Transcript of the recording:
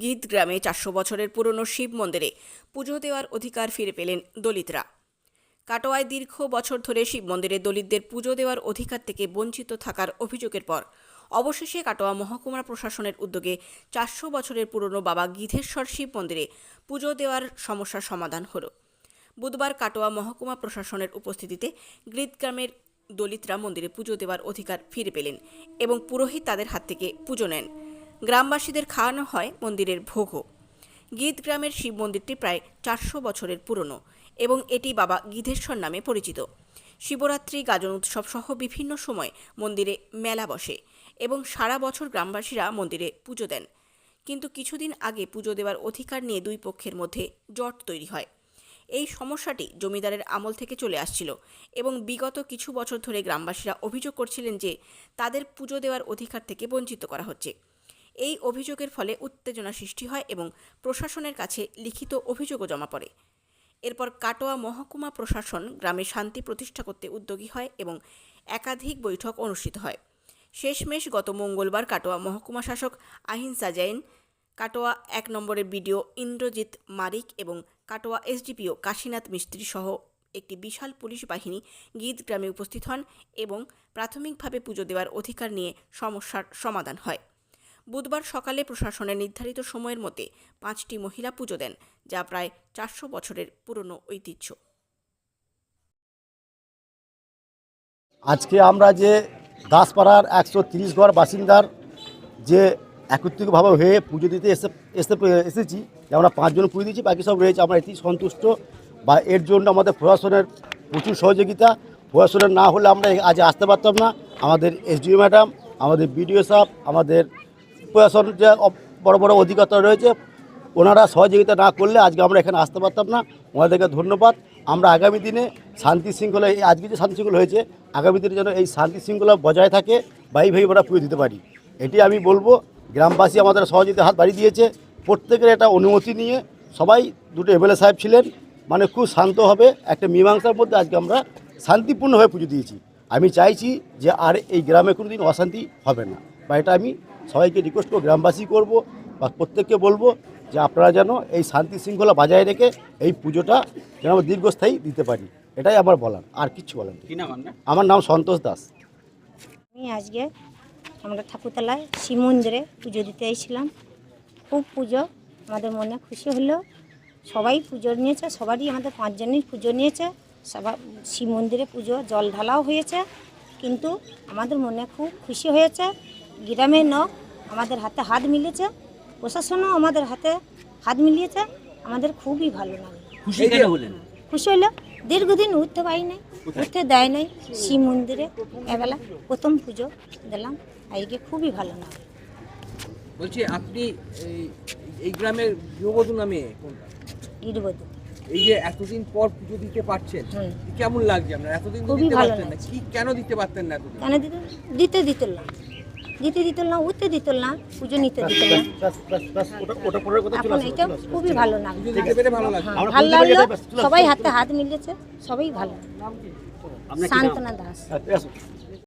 গীত গ্রামে চারশো বছরের পুরনো শিব মন্দিরে পুজো দেওয়ার অধিকার ফিরে পেলেন দলিতরা। কাটোয়ায় দীর্ঘ বছর ধরে শিব মন্দিরে দলিতদের পুজো দেওয়ার অধিকার থেকে বঞ্চিত থাকার অভিযোগের পর অবশেষে কাটোয়া মহকুমা প্রশাসনের উদ্যোগে চারশো বছরের পুরনো বাবা গীধেশ্বর শিব মন্দিরে পুজো দেওয়ার সমস্যার সমাধান হলো। বুধবার কাটোয়া মহকুমা প্রশাসনের উপস্থিতিতে গ্রিদগ্রামের দলিতরা মন্দিরে পুজো দেওয়ার অধিকার ফিরে পেলেন এবং পুরোহিত তাদের হাত থেকে পুজো নেন। গ্রামবাসীদের খাওয়ানো হয় মন্দিরের ভোগও। গীত গ্রামের শিব মন্দিরটি প্রায় চারশো বছরের পুরনো এবং এটি বাবা গীধেশ্বর নামে পরিচিত। শিবরাত্রি, গাজন উৎসব সহ বিভিন্ন সময় মন্দিরে মেলা বসে এবং সারা বছর গ্রামবাসীরা মন্দিরে পুজো দেন। কিন্তু কিছুদিন আগে পুজো দেওয়ার অধিকার নিয়ে দুই পক্ষের মধ্যে জট তৈরি হয়। এই সমস্যাটি জমিদারের আমল থেকে চলে আসছিল এবং বিগত কিছু বছর ধরে গ্রামবাসীরা অভিযোগ করছিলেন যে তাদের পুজো দেওয়ার অধিকার থেকে বঞ্চিত করা হচ্ছে। এই অভিযোগের ফলে উত্তেজনা সৃষ্টি হয় এবং প্রশাসনের কাছে লিখিত অভিযোগও জমা পড়ে। এরপর কাটোয়া মহকুমা প্রশাসন গ্রামে শান্তি প্রতিষ্ঠা করতে উদ্যোগী হয় এবং একাধিক বৈঠক অনুষ্ঠিত হয়। শেষমেশ গত মঙ্গলবার কাটোয়া মহকুমা শাসক আহিংসা জৈন কাটোয়া এক নম্বরের বিডিও ইন্দ্রজিৎ মারিক এবং কাটোয়া এসডিপিও কাশীনাথ মিস্ত্রি সহ একটি বিশাল পুলিশ বাহিনী গীত গ্রামে উপস্থিত হন এবং প্রাথমিকভাবে পুজো দেওয়ার অধিকার নিয়ে সমস্যার সমাধান হয়। বুধবার সকালে প্রশাসনের নির্ধারিত সময়ের মধ্যে পাঁচটি মহিলা পুজো দেন, যা প্রায় চারশো বছরের পুরনো ঐতিহ্য। আজকে আমরা যে দাসপাড়ার একশো তিরিশ ঘর বাসিন্দার যে একত্রিতভাবে হয়ে পুজো দিতে এসে এসে এসেছি আমরা পাঁচজন পুজো দিয়েছি, বাকি সব রয়েছে, আমরা এতেই সন্তুষ্ট। বা এর জন্য আমাদের প্রশাসনের প্রচুর সহযোগিতা। প্রশাসনের না হলে আমরা আজ আসতে পারতাম না। আমাদের এসডিও ম্যাডাম, আমাদের বিডিও সাহেব আমাদের প্রশাসন যে বড় বড় অধিকর্তা রয়েছে, ওনারা সহযোগিতা না করলে আজকে আমরা এখানে আসতে পারতাম না। ওনাদেরকে ধন্যবাদ। আমরা আগামী দিনে শান্তি শৃঙ্খলা, এই আজকে যে শান্তি শৃঙ্খলা হয়েছে, আগামী দিনে যেন এই শান্তি শৃঙ্খলা বজায় থাকে বাই ভাই আমরা পুজো দিতে পারি। এটি আমি বলব, গ্রামবাসী আমাদের সহযোগিতা হাত বাড়িয়ে দিয়েছে। প্রত্যেকের একটা অনুমতি নিয়ে সবাই দুটো এমএলএ সাহেব ছিলেন মানে খুব শান্তভাবে একটা মীমাংসার মধ্যে আজকে আমরা শান্তিপূর্ণভাবে পুজো দিয়েছি। আমি চাইছি যে আর এই গ্রামে কোনো দিন অশান্তি হবে না। বা এটা আমি সবাইকে রিকোয়েস্ট করব গ্রামবাসী করব বা প্রত্যেককে বলব যে আপনারা যেন এই শান্তি শৃঙ্খলা বজায় রেখে এই পুজোটা যেন আমরা দীর্ঘস্থায়ী দিতে পারি। এটাই আমার বলার আর কিচ্ছু বলার আমার নাম সন্তোষ দাস। আমি আজকে আমরা ঠাকুরতলায় শিব মন্দিরে পুজো দিতে এসেছিলাম। খুব পুজো আমাদের মনে খুশি হলো। সবাই পুজো নিয়েছে সবারই আমাদের পাঁচজনই পুজো নিয়েছে। সবার শিব মন্দিরে পুজো জল ঢালাও হয়েছে কিন্তু আমাদের মনে খুব খুশি হয়েছে। গ্রামের লোক আমাদের হাতে হাত মিলেছে প্রশাসনও আমাদের হাতে হাত মিলিয়েছে আমাদের খুবই ভালো লাগে। খুশি হলো দীর্ঘদিন উঠতে পারি নাই উঠতে দেয় নাই শিব মন্দিরে এবেলা প্রথম পুজো দিলাম আজকে খুবই ভালো লাগে। বলছি আপনি এই- এই গ্রামের গৃহবধূ নামে কোনটা? গিরবধূ এই যে এতদিন পর পুজো দিতে পারছেন কেমন লাগছে আপনার? এতদিন দিতে পারতেন না কি কেন দিতে পারতেন না এতদিন? কেন দিতে দিতে দিত দিতে দিত না উঠতে দিত না পুজো নিতে দিত না। এখন এটা খুবই ভালো পেরে ভালো হ্যাঁ, লাগল সবাই হাতে হাত মিলেছে সবাই ভালো। সান্ত্বনা শান্তনা দাস। হ্যাঁ।